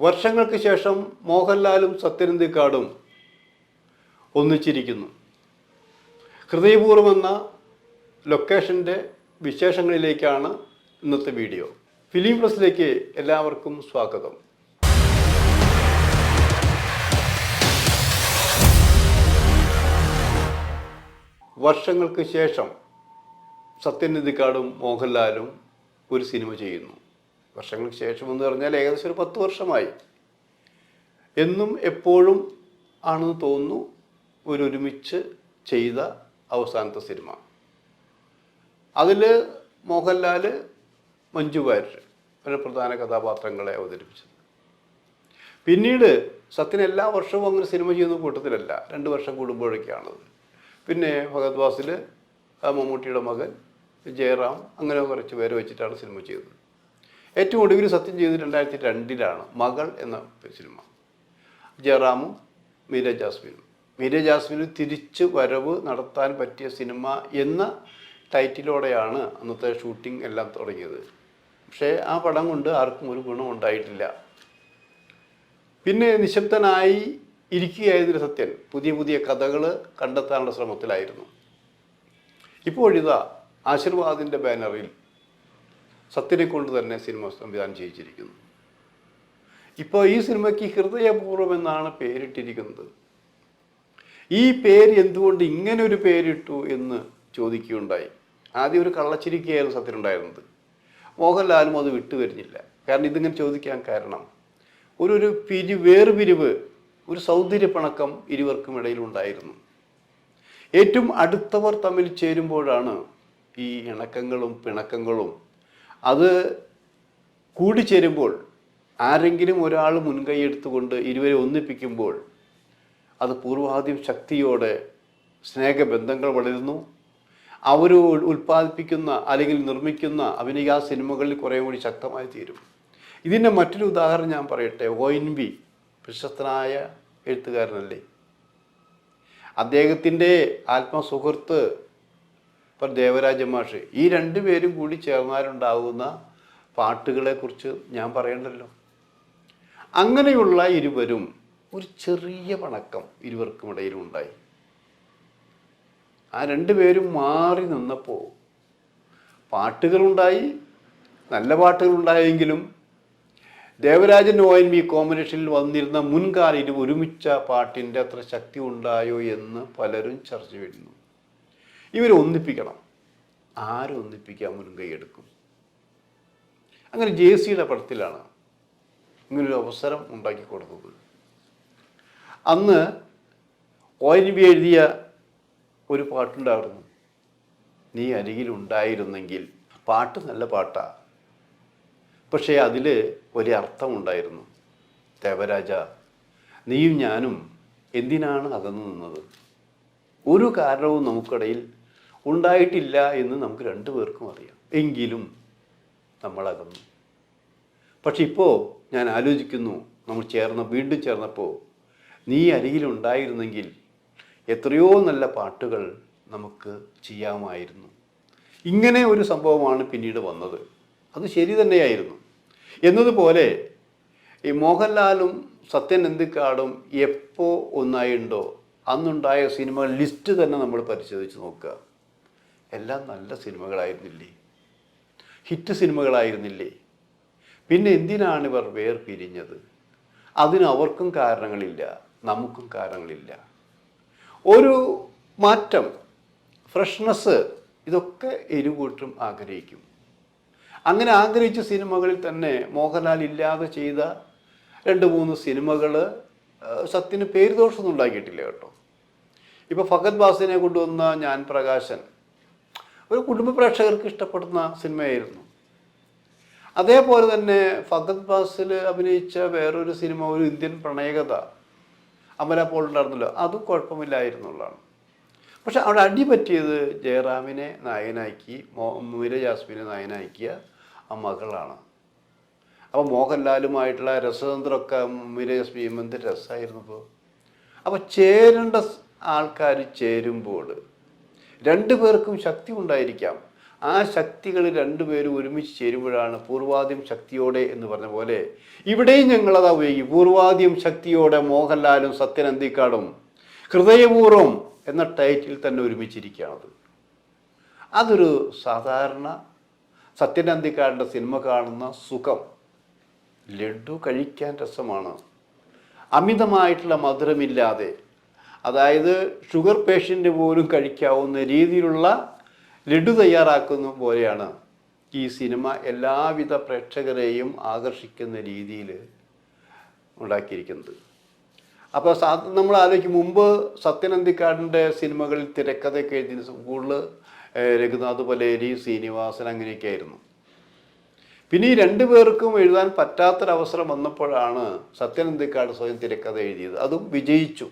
വർഷങ്ങൾക്ക് ശേഷം മോഹൻലാലും സത്യനന്ദിക്കാടും ഒന്നിച്ചിരിക്കുന്നു. ഹൃദയപൂർവം എന്ന ലൊക്കേഷന്റെ വിശേഷങ്ങളിലേക്കാണ് ഇന്നത്തെ വീഡിയോ. ഫിലിം പ്ലസിലേക്ക് എല്ലാവർക്കും സ്വാഗതം. വർഷങ്ങൾക്ക് ശേഷം സത്യനിധിക്കാടും മോഹൻലാലും ഒരു സിനിമ ചെയ്യുന്നു. വർഷങ്ങൾക്ക് ശേഷം എന്ന് പറഞ്ഞാൽ ഏകദേശം ഒരു പത്ത് വർഷമായി. എന്നും എപ്പോഴും ആണെന്ന് തോന്നുന്നു ഒരു ഒരുമിച്ച് ചെയ്ത അവസാനത്തെ സിനിമ. അതിൽ മോഹൻലാൽ മഞ്ജു വാര്യർ ഒരു പ്രധാന കഥാപാത്രങ്ങളെ അവതരിപ്പിച്ചത്. പിന്നീട് സത്യൻ എല്ലാ വർഷവും അങ്ങനെ സിനിമ ചെയ്യുന്ന കൂട്ടത്തിലല്ല രണ്ട് വർഷം കൂടുമ്പോഴൊക്കെയാണത്. പിന്നെ ഭഗത് വാസിൽ മമ്മൂട്ടിയുടെ മകൻ ജയറാം അങ്ങനെ കുറച്ച് പേരെ വെച്ചിട്ടാണ് സിനിമ ചെയ്തത്. ഏറ്റവും ഒടുവിൽ സത്യം ചെയ്തത് രണ്ടായിരത്തി രണ്ടിലാണ് മകൾ എന്ന സിനിമ. ജയറാമും മീര ജാസ്മിനും. മീര ജാസ്മിന് തിരിച്ച് വരവ് നടത്താൻ പറ്റിയ സിനിമ എന്ന ടൈറ്റിലോടെയാണ് അന്നത്തെ ഷൂട്ടിംഗ് എല്ലാം തുടങ്ങിയത്. പക്ഷേ ആ പടം കൊണ്ട് ആർക്കും ഒരു ഗുണം ഉണ്ടായിട്ടില്ല. പിന്നെ നിശബ്ദനായി ഇരിക്കുകയായിരുന്നു സത്യൻ. പുതിയ പുതിയ കഥകൾ കണ്ടെത്താനുള്ള ശ്രമത്തിലായിരുന്നു. ഇപ്പോഴിതാ ആശീർവാദിന്റെ ബാനറിൽ സത്യനെ കൊണ്ട് തന്നെ സിനിമ സംവിധാനം ചെയ്യിച്ചിരിക്കുന്നു. ഇപ്പോൾ ഈ സിനിമയ്ക്ക് ഹൃദയപൂർവം എന്നാണ് പേരിട്ടിരിക്കുന്നത്. ഈ പേര് എന്തുകൊണ്ട് ഇങ്ങനെ ഒരു പേരിട്ടു എന്ന് ചോദിക്കുകയുണ്ടായി. ആദ്യം ഒരു കള്ളച്ചിരിക്കുകയായിരുന്നു സത്യനുണ്ടായിരുന്നത്. മോഹൻലാലും അത് വിട്ടുവരുന്നില്ല കാരണം ഇതിങ്ങനെ ചോദിക്കാൻ കാരണം ഒരു ഒരു പിരി വേർപിരിവ് ഒരു സൗന്ദര്യപ്പണക്കം ഇരുവർക്കും ഇടയിലുണ്ടായിരുന്നു. ഏറ്റവും അടുത്തവർ തമ്മിൽ ചേരുമ്പോഴാണ് ഈ ഇണക്കങ്ങളും പിണക്കങ്ങളും അത് കൂടിച്ചേരുമ്പോൾ ആരെങ്കിലും ഒരാൾ മുൻകൈ എടുത്തുകൊണ്ട് ഇരുവരെ ഒന്നിപ്പിക്കുമ്പോൾ അത് പൂർവാധികം ശക്തിയോടെ സ്നേഹബന്ധങ്ങൾ വളരുന്നു. അവർ ഉൽപ്പാദിപ്പിക്കുന്ന അല്ലെങ്കിൽ നിർമ്മിക്കുന്ന അഭിനയ സിനിമകളിൽ കുറേ കൂടി ശക്തമായി തീരും. ഇതിന്റെ മറ്റൊരു ഉദാഹരണം ഞാൻ പറയട്ടെ. ഒ എൻ ബി പ്രശസ്തനായ എഴുത്തുകാരനല്ലേ? അദ്ദേഹത്തിന്റെ ആത്മസുഹൃത്ത് ഇപ്പം ദേവരാജ മാഷ് ഈ രണ്ടു പേരും കൂടി ചേർന്നാലുണ്ടാകുന്ന പാട്ടുകളെക്കുറിച്ച് ഞാൻ പറയണ്ടല്ലോ. അങ്ങനെയുള്ള ഇരുവരും ഒരു ചെറിയ പണക്കം ഇരുവർക്കും ഇടയിലുണ്ടായി. ആ രണ്ടുപേരും മാറി നിന്നപ്പോൾ പാട്ടുകളുണ്ടായി നല്ല പാട്ടുകളുണ്ടായെങ്കിലും ദേവരാജൻ ഒ എൻ ബി കോമ്പിനേഷനിൽ വന്നിരുന്ന മുൻകാല ഇരു ഒരുമിച്ച പാട്ടിന്റെ അത്ര ശക്തി ഉണ്ടായോ എന്ന് പലരും ചർച്ച ചെയ്യുന്നു ഇവരെ ഒന്നിപ്പിക്കണം. ആരെ ഒന്നിപ്പിക്കാൻ മുൻകൈ എടുക്കും അങ്ങനെ ജെ സിയുടെ പടത്തിലാണ് ഇങ്ങനൊരു അവസരം ഉണ്ടാക്കി കൊടുത്തത്. അന്ന് ഒ എൻ ബി എഴുതിയ ഒരു പാട്ടുണ്ടായിരുന്നു. നീ അരികിലുണ്ടായിരുന്നെങ്കിൽ. പാട്ട് നല്ല പാട്ടാ. പക്ഷേ അതിൽ വലിയ അർത്ഥമുണ്ടായിരുന്നു. ദേവരാജ നീയും ഞാനും എന്തിനാണ് അകന്നു നിന്നത്? ഒരു കാരണവും നമുക്കിടയിൽ ഉണ്ടായിട്ടില്ല എന്ന് നമുക്ക് രണ്ടു പേർക്കും അറിയാം. എങ്കിലും നമ്മളകന്നു പക്ഷെ ഇപ്പോൾ ഞാൻ ആലോചിക്കുന്നു നമ്മൾ ചേർന്ന വീണ്ടും ചേർന്നപ്പോൾ നീ അരികിലുണ്ടായിരുന്നെങ്കിൽ എത്രയോ നല്ല പാട്ടുകൾ നമുക്ക് ചെയ്യാമായിരുന്നു. ഇങ്ങനെ ഒരു സംഭവമാണ് പിന്നീട് വന്നത്. അത് ശരി തന്നെയായിരുന്നു. എന്നതുപോലെ ഈ മോഹൻലാലും സത്യൻ എന്തിക്കാടും എപ്പോൾ ഒന്നായിണ്ടോ അന്നുണ്ടായ സിനിമ ലിസ്റ്റ് തന്നെ നമ്മൾ പരിശോധിച്ച് നോക്കുക. എല്ലാം നല്ല സിനിമകളായിരുന്നില്ലേ? ഹിറ്റ് സിനിമകളായിരുന്നില്ലേ? പിന്നെ എന്തിനാണ് ഇവർ വേർപിരിഞ്ഞത്? അതിന് അവർക്കും കാരണങ്ങളില്ല നമുക്കും കാരണങ്ങളില്ല. ഒരു മാറ്റം ഫ്രഷ്നെസ് ഇതൊക്കെ ഇരുകൂട്ടരും ആഗ്രഹിക്കും. അങ്ങനെ ആഗ്രഹിച്ച സിനിമകളിൽ തന്നെ മോഹൻലാൽ ഇല്ലാതെ ചെയ്ത രണ്ട് മൂന്ന് സിനിമകൾ സത്യന് പേര് ദോഷമൊന്നും ഉണ്ടാക്കിയിട്ടില്ല കേട്ടോ. ഇപ്പോൾ ഫഹദ് ബാസിനെ കൊണ്ടുവന്ന ഞാൻ പ്രകാശൻ ഒരു കുടുംബ പ്രേക്ഷകർക്ക് ഇഷ്ടപ്പെടുന്ന സിനിമയായിരുന്നു. അതേപോലെ തന്നെ ഫഹദ് ബാസിൽ അഭിനയിച്ച വേറൊരു സിനിമ ഒരു ഇന്ത്യൻ പ്രണയകഥ അമല പോൾ ഉണ്ടായിരുന്നല്ലോ അതും കുഴപ്പമില്ലായിരുന്നുള്ളതാണ്. പക്ഷെ അവിടെ അടി പറ്റിയത് ജയറാമിനെ നായകനാക്കി മോ മീര ജാസ്മിനെ നായകനാക്കിയ ആ മകളാണ്. അപ്പോൾ മോഹൻലാലുമായിട്ടുള്ള രസതന്ത്രമൊക്കെ മീര ജാസ്മി എന്ത് രസമായിരുന്നു അപ്പോൾ അപ്പോൾ ചേരേണ്ട ആൾക്കാർ ചേരുമ്പോൾ രണ്ടു പേർക്കും ശക്തി ഉണ്ടായിരിക്കാം. ആ ശക്തികൾ രണ്ടുപേരും ഒരുമിച്ച് ചേരുമ്പോഴാണ് പൂർവാദ്യം ശക്തിയോടെ എന്ന് പറഞ്ഞ പോലെ ഇവിടെയും ഞങ്ങളതാ ഉപയോഗിക്കും. പൂർവാദ്യം ശക്തിയോടെ മോഹൻലാലും സത്യൻ ഹൃദയപൂർവം എന്ന ടൈറ്റിൽ തന്നെ ഒരുമിച്ചിരിക്കുകയാണത് അതൊരു സാധാരണ സത്യൻ അന്തിക്കാടിന്റെ സിനിമ കാണുന്ന സുഖം. ലഡു കഴിക്കാൻ രസമാണ്. അമിതമായിട്ടുള്ള മധുരമില്ലാതെ അതായത് ഷുഗർ പേഷ്യന്റ് പോലും കഴിക്കാവുന്ന രീതിയിലുള്ള ലഡു തയ്യാറാക്കുന്ന പോലെയാണ് ഈ സിനിമ എല്ലാവിധ പ്രേക്ഷകരെയും ആകർഷിക്കുന്ന രീതിയിൽ ഉണ്ടാക്കിയിരിക്കുന്നത്. അപ്പോൾ സാ നമ്മൾ ആലോചിക്കും മുമ്പ് സത്യനന്ദിക്കാടിന്റെ സിനിമകളിൽ തിരക്കഥയൊക്കെ എഴുതിയ കൂടുതൽ രഘുനാഥ് പലേരി ശ്രീനിവാസൻ അങ്ങനെയൊക്കെ ആയിരുന്നു. പിന്നെ ഈ രണ്ടു പേർക്കും എഴുതാൻ പറ്റാത്തൊരവസരം വന്നപ്പോഴാണ് സത്യനന്ദിക്കാട് സ്വയം തിരക്കഥ എഴുതിയത്. അതും വിജയിച്ചു.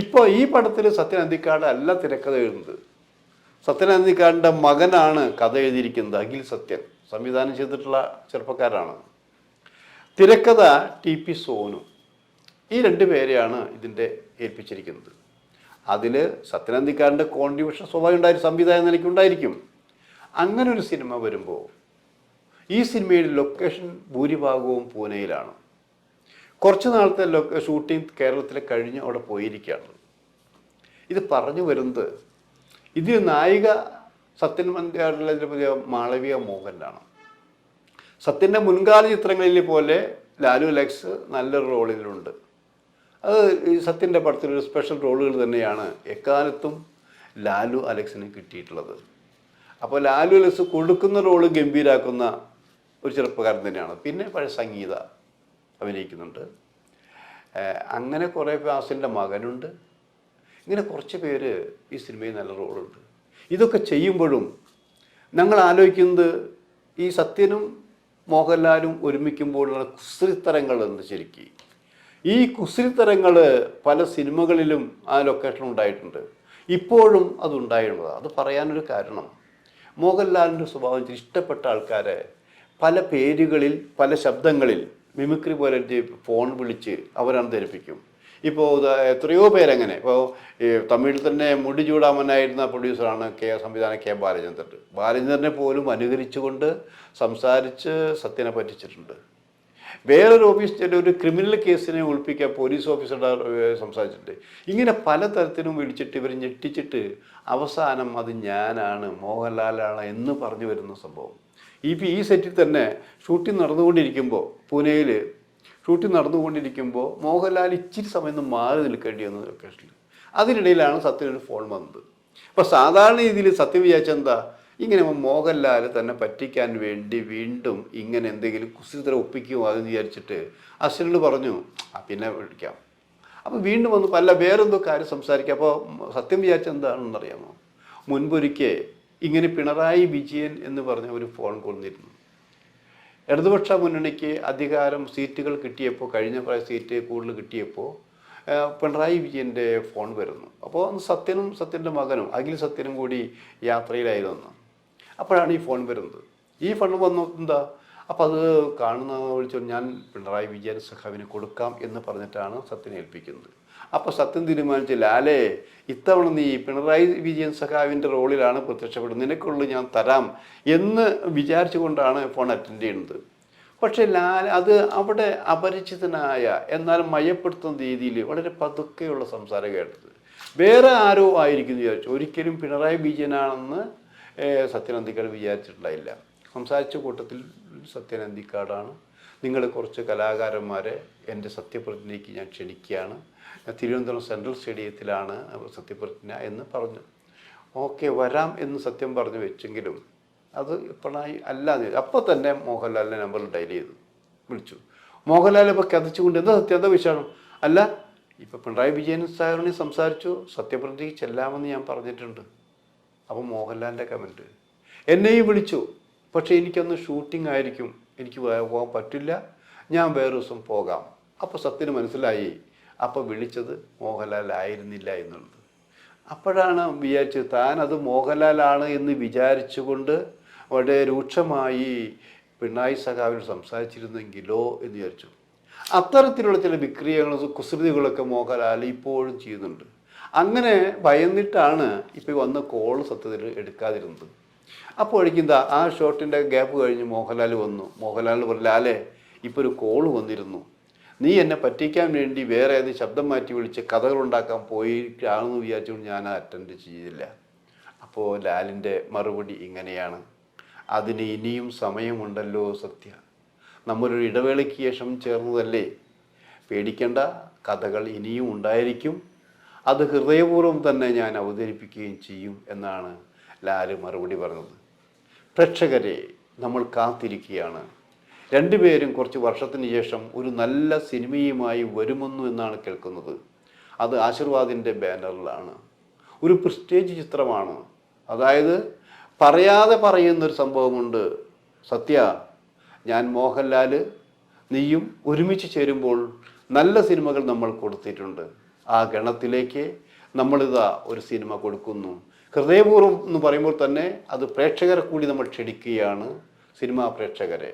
ഇപ്പോൾ ഈ പടത്തിൽ സത്യൻ അന്തിക്കാട് അല്ല തിരക്കഥ എഴുതുന്നത് സത്യൻ അന്തിക്കാടിന്റെ മകനാണ് കഥ എഴുതിയിരിക്കുന്നത് അഖിൽ സത്യൻ. സംവിധാനം ചെയ്തിട്ടുള്ള ചെറുപ്പക്കാരാണ് തിരക്കഥ ടി പി സോനു. ഈ രണ്ട് പേരെയാണ് ഇതിന്റെ ഏൽപ്പിച്ചിരിക്കുന്നത്. അതിൽ സത്യനന്ദിക്കാരന്റെ കോൺട്രിബ്യൂഷൻ സ്വഭാവം ഉണ്ടായി സംവിധായക നിലയ്ക്ക് ഉണ്ടായിരിക്കും. അങ്ങനെ ഒരു സിനിമ വരുമ്പോൾ ഈ സിനിമയുടെ ലൊക്കേഷൻ ഭൂരിഭാഗവും പൂനെയിലാണ്. കുറച്ച് നാളത്തെ ലൊക്ക ഷൂട്ടിംഗ് കേരളത്തിൽ കഴിഞ്ഞ് അവിടെ പോയിരിക്കുകയാണ്. ഇത് പറഞ്ഞു വരുന്നത് ഇതിൽ നായിക സത്യൻ മന്ദിയാറിലെ മാളവിക മോഹനാണ് സത്യന്റെ മുൻകാല ചിത്രങ്ങളിൽ പോലെ ലാലു ലക്സ് നല്ലൊരു റോളിലുണ്ട്. അത് സത്യന്റെ പടത്തിലൊരു സ്പെഷ്യൽ റോളുകൾ തന്നെയാണ് എക്കാലത്തും ലാലു അലക്സിന് കിട്ടിയിട്ടുള്ളത്. അപ്പോൾ ലാലു അലക്സ് കൊടുക്കുന്ന റോൾ ഗംഭീരാക്കുന്ന ഒരു ചെറുപ്പക്കാരൻ തന്നെയാണ്. പിന്നെ പഴയ സംഗീത. അഭിനയിക്കുന്നുണ്ട്. അങ്ങനെ കുറേ ഫാസിന്റെ മകനുണ്ട്. ഇങ്ങനെ കുറച്ച് പേര് ഈ സിനിമയിൽ നല്ല റോളുണ്ട്. ഇതൊക്കെ ചെയ്യുമ്പോഴും ഞങ്ങൾ ആലോചിക്കുന്നത് ഈ സത്യനും മോഹൻലാലും ഒരുമിക്കുമ്പോഴുള്ള എന്ന് ശരിക്കും. ഈ കുസൃത്തരങ്ങൾ പല സിനിമകളിലും ആ ലൊക്കേഷൻ ഉണ്ടായിട്ടുണ്ട്. ഇപ്പോഴും അതുണ്ടായിരുന്നത് അത് പറയാനൊരു കാരണം. മോഹൻലാലിന്റെ സ്വഭാവം ഇഷ്ടപ്പെട്ട ആൾക്കാരെ പല പേരുകളിൽ പല ശബ്ദങ്ങളിൽ മിമിക്രി പോലെ ഫോൺ വിളിച്ച് അവരാണ് ധരിപ്പിക്കും ഇപ്പോൾ എത്രയോ പേരങ്ങനെ. ഇപ്പോൾ ഈ തമിഴിൽ തന്നെ മുടി ചൂടാമനായിരുന്ന പ്രൊഡ്യൂസറാണ് കെ സംവിധാനം കെ ബാലചന്ദ്രൻ. ബാലചന്ദ്രനെ പോലും അനുകരിച്ചുകൊണ്ട് സംസാരിച്ച് സത്യനെ പറ്റിച്ചിട്ടുണ്ട്. വേറൊരു ഓഫീസിന്റെ ഒരു ക്രിമിനൽ കേസിനെ ഒളിപ്പിക്കാൻ പോലീസ് ഓഫീസറുടെ സംസാരിച്ചിട്ടുണ്ട്. ഇങ്ങനെ പലതരത്തിലും വിളിച്ചിട്ട് ഇവർ ഞെട്ടിച്ചിട്ട് അവസാനം അത് ഞാനാണ് മോഹൻലാലാണ് എന്ന് പറഞ്ഞു വരുന്ന സംഭവം. ഈ ഈ സെറ്റിൽ തന്നെ ഷൂട്ടിംഗ് നടന്നുകൊണ്ടിരിക്കുമ്പോൾ പൂനെയിൽ ഷൂട്ടിംഗ് നടന്നുകൊണ്ടിരിക്കുമ്പോൾ മോഹൻലാൽ ഇച്ചിരി സമയം ഒന്ന് മാറി നിൽക്കേണ്ടി വന്നു ലൊക്കേഷനിൽ അതിനിടയിലാണ് സത്യനൊരു ഫോൺ വന്നത്. അപ്പോൾ സാധാരണ രീതിയിൽ സത്യം വിചാരിച്ചത് എന്താ? ഇങ്ങനെ മോഹൻലാൽ തന്നെ പറ്റിക്കാൻ വേണ്ടി വീണ്ടും ഇങ്ങനെ എന്തെങ്കിലും കുസൃതര ഒപ്പിക്കുമോ അതെന്ന് വിചാരിച്ചിട്ട് അശ്വനോട് പറഞ്ഞു ആ പിന്നെ വിളിക്കാം. അപ്പോൾ വീണ്ടും വന്നു പല വേറെന്തോ കാര്യം സംസാരിക്കാം. അപ്പോൾ സത്യം വിചാരിച്ചെന്താണെന്നറിയാമോ മുൻപൊരിക്കൽ ഇങ്ങനെ പിണറായി വിജയൻ എന്ന് പറഞ്ഞ ഒരു ഫോൺ കൊണ്ടിരുന്നു ഇടതുപക്ഷ മുന്നണിക്ക് അധികാരം സീറ്റുകൾ കിട്ടിയപ്പോൾ കഴിഞ്ഞ പ്രായ സീറ്റ് കൂടുതൽ കിട്ടിയപ്പോൾ പിണറായി വിജയന്റെ ഫോൺ വരുന്നു. അപ്പോൾ സത്യനും സത്യന്റെ മകനും അഖിൽ സത്യനും കൂടി യാത്രയിലായിരുന്നു. അപ്പോഴാണ് ഈ ഫോൺ വരുന്നത്. ഈ ഫോൺ വന്നു എന്താ? അപ്പോൾ അത് കാണുന്ന വിളിച്ചു ഞാൻ പിണറായി വിജയൻ സഖാവിന് കൊടുക്കാം എന്ന് പറഞ്ഞിട്ടാണ് സത്യനെ ഏൽപ്പിക്കുന്നത്. അപ്പോൾ സത്യം തീരുമാനിച്ചു ലാലേ ഇത്തവണ നീ പിണറായി വിജയൻ സഖാവിന്റെ റോളിലാണ് പ്രത്യക്ഷപ്പെടുന്നത്. നിനക്കുള്ളു ഞാൻ തരാം എന്ന് വിചാരിച്ചുകൊണ്ടാണ് ഫോൺ അറ്റൻഡ് ചെയ്യുന്നത്. പക്ഷേ ലാൽ അത് അവിടെ അപരിചിതനായ എന്നാൽ മയപ്പെടുത്തുന്ന രീതിയിൽ വളരെ പതുക്കെയുള്ള സംസാരം കേട്ടത്. വേറെ ആരോ ആയിരിക്കും വിചാരിച്ചു. ഒരിക്കലും പിണറായി വിജയനാണെന്ന് സത്യനന്ദിക്കാട് വിചാരിച്ചിട്ടുണ്ടായില്ല. സംസാരിച്ച കൂട്ടത്തിൽ സത്യൻ അന്തിക്കാടാണ് നിങ്ങൾ കുറച്ച് കലാകാരന്മാരെ എന്റെ സത്യപ്രതിജ്ഞയ്ക്ക് ഞാൻ ക്ഷണിക്കുകയാണ്. തിരുവനന്തപുരം സെൻട്രൽ സ്റ്റേഡിയത്തിലാണ് സത്യപ്രതിജ്ഞ എന്ന് പറഞ്ഞു. ഓക്കെ വരാം എന്ന് സത്യം പറഞ്ഞു വെച്ചെങ്കിലും അത് ഇപ്പോഴായി അല്ലാതെ അപ്പോൾ തന്നെ മോഹൻലാലിന്റെ നമ്പർ ഡയൽ ചെയ്തു. വിളിച്ചു. മോഹൻലാൽ ഇപ്പോൾ കഥച്ചുകൊണ്ട് എന്താ സത്യം? എന്താ വിഷയമാണ് അല്ല ഇപ്പോൾ പിണറായി വിജയൻ സാറിനെ സംസാരിച്ചു. സത്യപ്രതിജ്ഞയ്ക്ക് ചെല്ലാമെന്ന് ഞാൻ പറഞ്ഞിട്ടുണ്ട്. അപ്പോൾ മോഹൻലാലിന്റെ കമന്റ്. എന്നെയും വിളിച്ചു. പക്ഷേ എനിക്കന്ന് ഷൂട്ടിംഗ് ആയിരിക്കും. എനിക്ക് പോകാൻ പറ്റില്ല. ഞാൻ വേറെ ദിവസം പോകാം. അപ്പോൾ സത്യന് മനസ്സിലായി. അപ്പോൾ വിളിച്ചത് മോഹൻലാൽ ആയിരുന്നില്ല എന്നുള്ളത്. അപ്പോഴാണ് വിചാരിച്ചത് താൻ അത് മോഹൻലാലാണ് എന്ന് വിചാരിച്ചുകൊണ്ട് വളരെ രൂക്ഷമായി പിണറായി സഖാവിനോട് സംസാരിച്ചിരുന്നെങ്കിലോ എന്ന് വിചാരിച്ചു. അത്തരത്തിലുള്ള ചില വിക്രിയകളും കുസൃതികളൊക്കെ മോഹൻലാൽ ഇപ്പോഴും ചെയ്യുന്നുണ്ട്. അങ്ങനെ ഭയന്നിട്ടാണ് ഇപ്പോൾ വന്ന കോൾ സത്യത്തിൽ എടുക്കാതിരുന്നത്. അപ്പോഴേക്കും എന്താ ആ ഷോട്ടിന്റെ ഗ്യാപ്പ് കഴിഞ്ഞ് മോഹൻലാൽ വന്നു. മോഹൻലാൽ പറഞ്ഞു ലാലേ ഇപ്പോൾ ഒരു കോൾ വന്നിരുന്നു. നീ എന്നെ പറ്റിക്കാൻ വേണ്ടി വേറെ ഏത് ശബ്ദം മാറ്റി വിളിച്ച് കഥകളുണ്ടാക്കാൻ പോയി ആണെന്ന് വിചാരിച്ചുകൊണ്ട് ഞാൻ അറ്റൻഡ് ചെയ്തില്ല. അപ്പോൾ ലാലിന്റെ മറുപടി ഇങ്ങനെയാണ്. അതിന് ഇനിയും സമയമുണ്ടല്ലോ സത്യ. നമ്മളൊരു ഇടവേളയ്ക്ക് ശേഷം ചേർന്നതല്ലേ? പേടിക്കേണ്ട കഥകൾ ഇനിയും ഉണ്ടായിരിക്കും. അത് ഹൃദയപൂർവം തന്നെ ഞാൻ അവതരിപ്പിക്കുകയും ചെയ്യും എന്നാണ് ലാൽ മറുപടി പറഞ്ഞത്. പ്രേക്ഷകരെ നമ്മൾ കാത്തിരിക്കുകയാണ്. രണ്ടുപേരും കുറച്ച് വർഷത്തിന് ശേഷം ഒരു നല്ല സിനിമയുമായി വരുമെന്നു എന്നാണ് കേൾക്കുന്നത്. അത് ആശീർവാദിന്റെ ബാനറിലാണ്. ഒരു പ്രസ്റ്റേജ് ചിത്രമാണ്. അതായത് പറയാതെ പറയുന്നൊരു സംഭവമുണ്ട്. സത്യ ഞാൻ മോഹൻലാൽ നീയും ഒരുമിച്ച് ചേരുമ്പോൾ നല്ല സിനിമകൾ നമ്മൾ കൊടുത്തിട്ടുണ്ട്. ആ ഗണത്തിലേക്ക് നമ്മളിതാ ഒരു സിനിമ കൊടുക്കുന്നു. ഹൃദയപൂർവം എന്ന് പറയുമ്പോൾ തന്നെ അത് പ്രേക്ഷകരെ കൂടി നമ്മൾ ക്ഷണിക്കുകയാണ് സിനിമാ പ്രേക്ഷകരെ.